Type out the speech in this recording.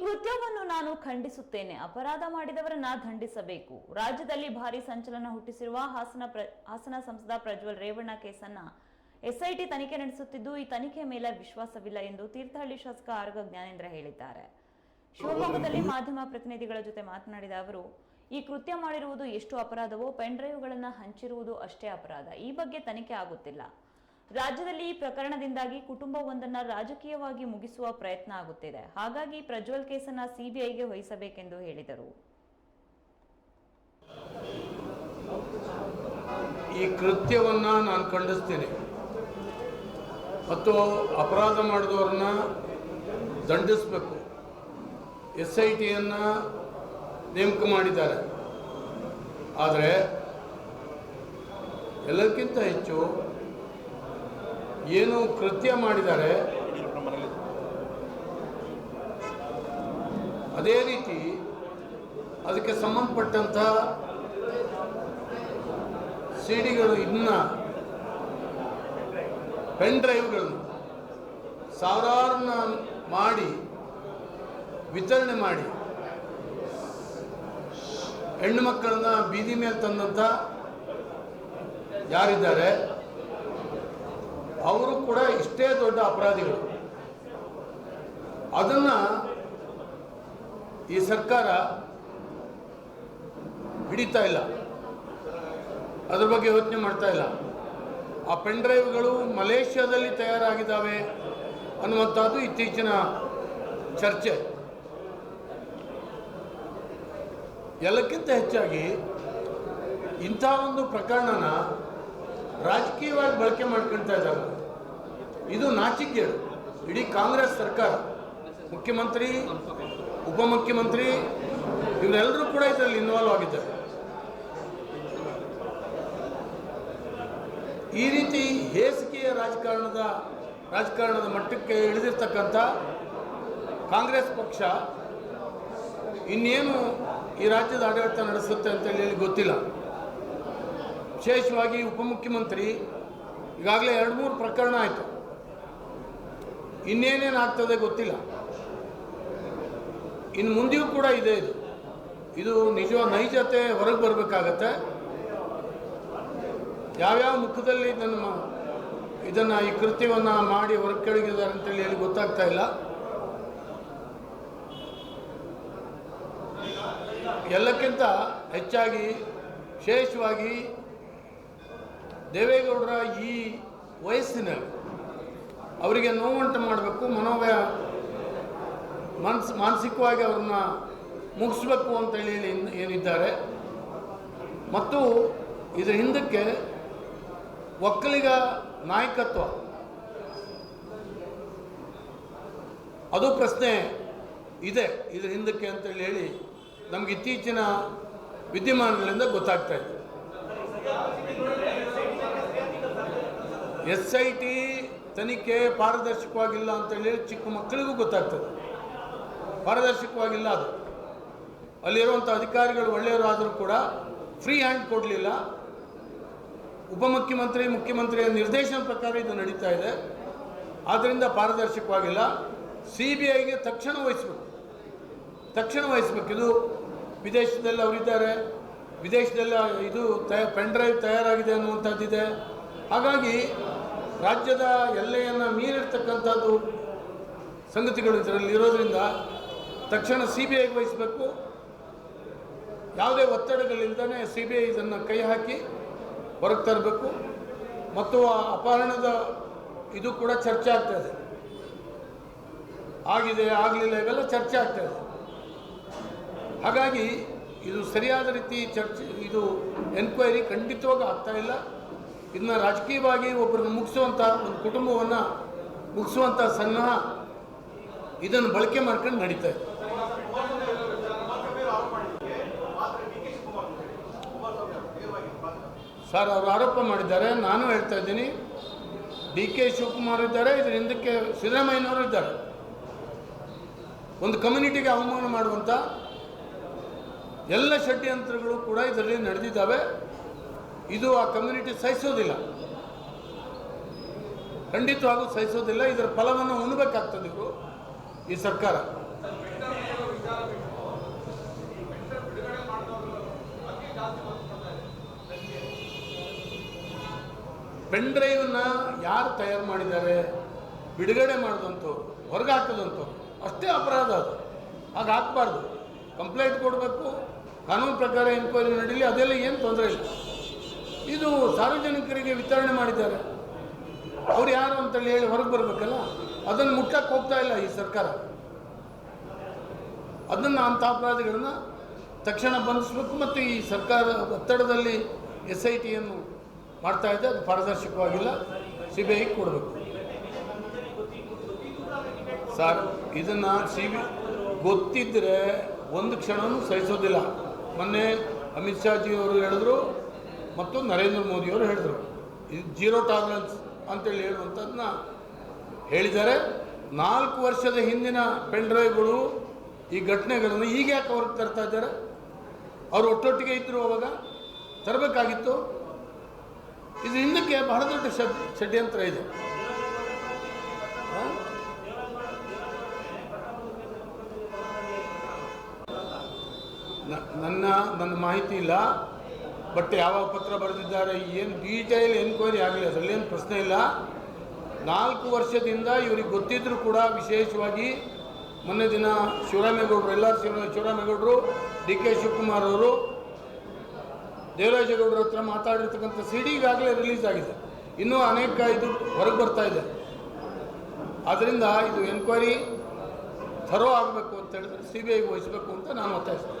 ಕೃತ್ಯವನ್ನು ನಾನು ಖಂಡಿಸುತ್ತೇನೆ. ಅಪರಾಧ ಮಾಡಿದವರನ್ನ ದಂಡಿಸಬೇಕು. ರಾಜ್ಯದಲ್ಲಿ ಭಾರಿ ಸಂಚಲನ ಹುಟ್ಟಿಸಿರುವ ಹಾಸನ ಪ್ರ ಹಾಸನ ಸಂಸದ ಪ್ರಜ್ವಲ್ ರೇವಣ್ಣ ಕೇಸನ್ನ ಎಸ್ಐಟಿ ತನಿಖೆ ನಡೆಸುತ್ತಿದ್ದು ಈ ತನಿಖೆ ಮೇಲೆ ವಿಶ್ವಾಸವಿಲ್ಲ ಎಂದು ತೀರ್ಥಹಳ್ಳಿ ಶಾಸಕ ಆರ್ಗ ಜ್ಞಾನೇಂದ್ರ ಹೇಳಿದ್ದಾರೆ. ಶಿವಮೊಗ್ಗದಲ್ಲಿ ಮಾಧ್ಯಮ ಪ್ರತಿನಿಧಿಗಳ ಜೊತೆ ಮಾತನಾಡಿದ ಅವರು ಈ ಕೃತ್ಯ ಮಾಡಿರುವುದು ಎಷ್ಟು ಅಪರಾಧವೋ ಪೆನ್ ಡ್ರೈವ್ಗಳನ್ನು ಹಂಚಿರುವುದು ಅಷ್ಟೇ ಅಪರಾಧ. ಈ ಬಗ್ಗೆ ತನಿಖೆ ಆಗುತ್ತಿಲ್ಲ. ರಾಜ್ಯದಲ್ಲಿ ಈ ಪ್ರಕರಣದಿಂದಾಗಿ ಕುಟುಂಬವೊಂದನ್ನು ರಾಜಕೀಯವಾಗಿ ಮುಗಿಸುವ ಪ್ರಯತ್ನ ಆಗುತ್ತಿದೆ. ಹಾಗಾಗಿ ಪ್ರಜ್ವಲ್ ಕೇಸನ್ನ ಸಿಬಿಐಗೆ ವಹಿಸಬೇಕೆಂದು ಹೇಳಿದರು. ಈ ಕೃತ್ಯವನ್ನು ನಾನು ಖಂಡಿಸ್ತೇನೆ. ಮತ್ತು ಅಪರಾಧ ಮಾಡಿದವ್ರನ್ನ ದಂಡಿಸಬೇಕು. ಎಸ್ ಐ ಟಿಯನ್ನು ನೇಮಕ ಮಾಡಿದ್ದಾರೆ. ಆದರೆ ಎಲ್ಲಕ್ಕಿಂತ ಹೆಚ್ಚು ಏನು ಕೃತ್ಯ ಮಾಡಿದ್ದಾರೆ ಅದೇ ರೀತಿ ಅದಕ್ಕೆ ಸಂಬಂಧಪಟ್ಟಂಥ ಸಿಡಿಗಳು ಇನ್ನ ಪೆನ್ ಡ್ರೈವ್ಗಳನ್ನು ಸಾವಿರಾರನ್ನ ಮಾಡಿ ವಿತರಣೆ ಮಾಡಿ ಹೆಣ್ಣು ಮಕ್ಕಳನ್ನ ಬೀದಿ ಮೇಲೆ ತಂದಂಥ ಯಾರಿದ್ದಾರೆ? ಅವರು ಕೂಡ ಇಷ್ಟೇ ದೊಡ್ಡ ಅಪರಾಧಿಗಳು. ಅದನ್ನ ಈ ಸರ್ಕಾರ ಹಿಡಿತಾ ಇಲ್ಲ. ಅದ್ರ ಬಗ್ಗೆ ಯೋಚನೆ ಮಾಡ್ತಾ ಇಲ್ಲ. ಆ ಪೆನ್ ಡ್ರೈವ್ಗಳು ಮಲೇಷ್ಯಾದಲ್ಲಿ ತಯಾರಾಗಿದ್ದಾವೆ ಅನ್ನುವಂಥದ್ದು ಇತ್ತೀಚಿನ ಚರ್ಚೆ. ಎಲ್ಲಕ್ಕಿಂತ ಹೆಚ್ಚಾಗಿ ಇಂಥ ಒಂದು ಪ್ರಕರಣನ ರಾಜಕೀಯವಾಗಿ ಬಳಕೆ ಮಾಡ್ಕೊಳ್ತಾ ಇದ್ದಾರೆ. ಇದು ನಾಚಿಕೆ ಇಡೀ ಕಾಂಗ್ರೆಸ್ ಸರ್ಕಾರ, ಮುಖ್ಯಮಂತ್ರಿ, ಉಪಮುಖ್ಯಮಂತ್ರಿ ಇವರೆಲ್ಲರೂ ಕೂಡ ಇದರಲ್ಲಿ ಇನ್ವಾಲ್ವ್ ಆಗಿದ್ದಾರೆ. ಈ ರೀತಿ ಹೇಸಿಗೆಯ ರಾಜಕಾರಣದ ರಾಜಕಾರಣದ ಮಟ್ಟಕ್ಕೆ ಇಳಿದಿರ್ತಕ್ಕಂಥ ಕಾಂಗ್ರೆಸ್ ಪಕ್ಷ ಇನ್ನೇನು ಈ ರಾಜ್ಯದ ಆಡಳಿತ ನಡೆಸುತ್ತೆ ಅಂತೇಳಿ ಹೇಳಿ ಗೊತ್ತಿಲ್ಲ. ವಿಶೇಷವಾಗಿ ಉಪಮುಖ್ಯಮಂತ್ರಿ ಈಗಾಗಲೇ ಎರಡು ಮೂರು ಪ್ರಕರಣ ಆಯಿತು. ಇನ್ನೇನೇನು ಆಗ್ತದೆ ಗೊತ್ತಿಲ್ಲ. ಇನ್ನು ಮುಂದೆಯೂ ಕೂಡ ಇದೆ ಇದು. ಇದು ನಿಜ ನೈಜತೆ ಹೊರಗೆ ಬರಬೇಕಾಗತ್ತೆ. ಯಾವ್ಯಾವ ಮುಖದಲ್ಲಿ ಇದನ್ನು ಇದನ್ನು ಈ ಕೃತ್ಯವನ್ನು ಮಾಡಿ ಹೊರಗೆ ಕೆಳಗಿದ್ದಾರೆ ಅಂತೇಳಿ ಹೇಳಿ ಗೊತ್ತಾಗ್ತಾ ಇಲ್ಲ. ಎಲ್ಲಕ್ಕಿಂತ ಹೆಚ್ಚಾಗಿ, ವಿಶೇಷವಾಗಿ ದೇವೇಗೌಡರ ಈ ವಯಸ್ಸಿನಲ್ಲಿ ಅವರಿಗೆ ನೋವುಂಟು ಮಾಡಬೇಕು ಮನೋವ್ಯ ಮನ್ಸ್, ಮಾನಸಿಕವಾಗಿ ಅವ್ರನ್ನ ಮುಗಿಸ್ಬೇಕು ಅಂತೇಳಿ ಹೇಳಿ ಏನಿದ್ದಾರೆ. ಮತ್ತು ಇದರ ಹಿಂದಕ್ಕೆ ಒಕ್ಕಲಿಗ ನಾಯಕತ್ವ. ಅದು ಪ್ರಶ್ನೆ ಇದೆ ಇದರ ಹಿಂದಕ್ಕೆ ಅಂತೇಳಿ ಹೇಳಿ ನಮ್ಗೆ ಇತ್ತೀಚಿನ ವಿದ್ಯಮಾನಗಳಿಂದ ಗೊತ್ತಾಗ್ತಾ ಇದೆ. ಎಸ್ ಐ ಟಿ ತನಿಖೆ ಪಾರದರ್ಶಕವಾಗಿಲ್ಲ ಅಂತೇಳಿ ಚಿಕ್ಕ ಮಕ್ಕಳಿಗೂ ಗೊತ್ತಾಗ್ತದೆ. ಪಾರದರ್ಶಕವಾಗಿಲ್ಲ ಅದು. ಅಲ್ಲಿರುವಂಥ ಅಧಿಕಾರಿಗಳು ಒಳ್ಳೆಯವರಾದರೂ ಕೂಡ ಫ್ರೀ ಹ್ಯಾಂಡ್ ಕೊಡಲಿಲ್ಲ. ಉಪಮುಖ್ಯಮಂತ್ರಿ, ಮುಖ್ಯಮಂತ್ರಿಯ ನಿರ್ದೇಶನ ಪ್ರಕಾರ ಇದು ನಡೀತಾ ಇದೆ. ಆದ್ದರಿಂದ ಪಾರದರ್ಶಕವಾಗಿಲ್ಲ. ಸಿ ಬಿ ಐಗೆ ತಕ್ಷಣ ವಹಿಸ್ಬೇಕು. ತಕ್ಷಣ ವಹಿಸ್ಬೇಕು. ಇದು ವಿದೇಶದಲ್ಲಿ ಅವರಿದ್ದಾರೆ. ವಿದೇಶದಲ್ಲಿ ಇದು ತಯ ಪೆನ್ ಡ್ರೈವ್ ತಯಾರಾಗಿದೆ ಅನ್ನುವಂಥದ್ದಿದೆ. ಹಾಗಾಗಿ ರಾಜ್ಯದ ಎಲ್ಲೆಯನ್ನು ಮೀರಿರ್ತಕ್ಕಂಥದ್ದು ಸಂಗತಿಗಳು ಇದರಲ್ಲಿ ಇರೋದರಿಂದ ತಕ್ಷಣ ಸಿ ಬಿ ಐಗೆ ವಹಿಸಬೇಕು. ಯಾವುದೇ ಒತ್ತಡಗಳಿಂದನೇ ಸಿ ಬಿ ಐ ಇದನ್ನು ಕೈ ಹಾಕಿ ಹೊರಗೆ ತರಬೇಕು. ಮತ್ತು ಆ ಅಪಹರಣದ ಇದು ಕೂಡ ಚರ್ಚೆ ಆಗ್ತಾ ಇದೆ. ಆಗಿದೆ, ಆಗಲಿಲ್ಲ, ಇವೆಲ್ಲ ಚರ್ಚೆ ಆಗ್ತಾ ಇದೆ. ಹಾಗಾಗಿ ಇದು ಸರಿಯಾದ ರೀತಿ ಚರ್ಚೆ, ಇದು ಎನ್ಕ್ವೈರಿ ಖಂಡಿತವಾಗಿ ಆಗ್ತಾ ಇಲ್ಲ. ಇದನ್ನ ರಾಜಕೀಯವಾಗಿ ಒಬ್ಬರನ್ನು ಮುಗಿಸುವಂಥ ಒಂದು ಕುಟುಂಬವನ್ನು ಮುಗಿಸುವಂಥ ಸನ್ನಹ ಇದನ್ನು ಬಳಕೆ ಮಾಡ್ಕೊಂಡು ನಡೀತಾ ಇದೆ. ಸರ್, ಅವರು ಆರೋಪ ಮಾಡಿದ್ದಾರೆ. ನಾನು ಹೇಳ್ತಾ ಇದ್ದೀನಿ, ಡಿ ಕೆ ಶಿವಕುಮಾರ್ ಇದ್ದಾರೆ, ಇದ್ರ ಹಿಂದಕ್ಕೆ ಸಿದ್ದರಾಮಯ್ಯನವರು ಇದ್ದಾರೆ. ಒಂದು ಕಮ್ಯುನಿಟಿಗೆ ಅವಮಾನ ಮಾಡುವಂಥ ಎಲ್ಲ ಷಡ್ಯಂತ್ರಗಳು ಕೂಡ ಇದರಲ್ಲಿ ನಡೆದಿದ್ದಾವೆ. ಇದು ಆ ಕಮ್ಯುನಿಟಿ ಸಹಿಸೋದಿಲ್ಲ. ಖಂಡಿತವಾಗೂ ಸಹಿಸೋದಿಲ್ಲ. ಇದರ ಫಲವನ್ನು ಉಣ್ಬೇಕಾಗ್ತದೆ ಈ ಸರ್ಕಾರ. ಪೆನ್ ಡ್ರೈವ್ನ ಯಾರು ತಯಾರು ಮಾಡಿದ್ದಾರೆ? ಬಿಡುಗಡೆ ಮಾಡಿದಂಥವ್ರು ಹೊರಗೆ ಹಾಕಿದಂಥವ್ರು ಅಷ್ಟೇ ಅಪರಾಧ ಅದು. ಹಾಗೆ ಹಾಕಬಾರ್ದು ಕಂಪ್ಲೇಂಟ್ ಕೊಡಬೇಕು. ಕಾನೂನು ಪ್ರಕಾರ ಎನ್ಕ್ವೈರಿ ನಡೀಲಿ, ಅದೆಲ್ಲ ಏನು ತೊಂದರೆ ಇಲ್ಲ. ಇದು ಸಾರ್ವಜನಿಕರಿಗೆ ವಿತರಣೆ ಮಾಡಿದ್ದಾರೆ. ಅವ್ರು ಯಾರು ಅಂತೇಳಿ ಹೇಳಿ ಹೊರಗೆ ಬರಬೇಕಲ್ಲ? ಅದನ್ನು ಮುಟ್ಟಕ್ಕೆ ಹೋಗ್ತಾ ಇಲ್ಲ ಈ ಸರ್ಕಾರ. ಅದನ್ನು ಅಂಥ ಅಪರಾಧಿಗಳನ್ನ ತಕ್ಷಣ ಬಂಧಿಸಬೇಕು ಮತ್ತು ಈ ಸರ್ಕಾರ ಒತ್ತಡದಲ್ಲಿ ಎಸ್ ಐ ಟಿಯನ್ನು ಮಾಡ್ತಾ ಇದೆ, ಅದು ಪಾರದರ್ಶಕವಾಗಿಲ್ಲ ಸಿ ಬಿ ಐ ಕೊಡಬೇಕು. ಸರ್, ಇದನ್ನು ಸಿ ಬಿ ಗೊತ್ತಿದ್ದರೆ ಒಂದು ಕ್ಷಣವೂ ಸಹಿಸೋದಿಲ್ಲ. ಮೊನ್ನೆ ಅಮಿತ್ ಶಾಜಿ ಅವರು ಹೇಳಿದ್ರು ಮತ್ತು ನರೇಂದ್ರ ಮೋದಿಯವರು ಹೇಳಿದರು. ಇದು ಜೀರೋ ಟಾಲರೆನ್ಸ್ ಅಂತೇಳಿ ಹೇಳುವಂಥದ್ದನ್ನ ಹೇಳಿದ್ದಾರೆ. ನಾಲ್ಕು ವರ್ಷದ ಹಿಂದಿನ ಪೆಂಡ್ರೈವ್ಗಳು ಈ ಘಟನೆಗಳನ್ನು ಈಗ ಯಾಕೆ ಅವ್ರಿಗೆ ತರ್ತಾ ಇದ್ದಾರೆ? ಅವರು ಒಟ್ಟೊಟ್ಟಿಗೆ ಇದ್ದರು ಅವಾಗ ತರಬೇಕಾಗಿತ್ತು. ಇದು ಹಿಂದಕ್ಕೆ ಬಹಳ ದೊಡ್ಡ ಷಡ್, ಷಡ್ಯಂತ್ರ ಇದೆ. ನನ್ನ ನನ್ನ ಮಾಹಿತಿ ಇಲ್ಲ. ಬಟ್ ಯಾವ ಪತ್ರ ಬರೆದಿದ್ದಾರೆ, ಏನು ಡೀಟೇಲ್ ಎನ್ಕ್ವೈರಿ ಆಗಲಿ ಅದರಲ್ಲೇನು ಪ್ರಶ್ನೆ ಇಲ್ಲ. ನಾಲ್ಕು ವರ್ಷದಿಂದ ಇವ್ರಿಗೆ ಗೊತ್ತಿದ್ದರೂ ಕೂಡ ವಿಶೇಷವಾಗಿ ಮೊನ್ನೆ ದಿನ ಶಿವರಾಮೇಗೌಡರು, ಎಲ್ಲರೂ ಶಿವ ಶಿವರಾಮೇಗೌಡರು ಡಿ ಕೆ ಶಿವಕುಮಾರ್ ಅವರು, ದೇವರಾಜೇಗೌಡರ ಹತ್ರ ಮಾತಾಡಿರ್ತಕ್ಕಂಥ ಸಿ ಡಿ ಈಗಾಗಲೇ ರಿಲೀಸ್ ಆಗಿದೆ. ಇನ್ನೂ ಅನೇಕ ಇದು ಹೊರಗೆ ಬರ್ತಾ ಇದೆ. ಆದ್ದರಿಂದ ಇದು ಎನ್ಕ್ವೈರಿ ಥರೋ ಆಗಬೇಕು ಅಂತ ಹೇಳಿದ್ರೆ ಸಿ ಬಿ ಐಗೆ ವಹಿಸಬೇಕು ಅಂತ ನಾನು ಒತ್ತಾಯಿಸ್ತೀನಿ.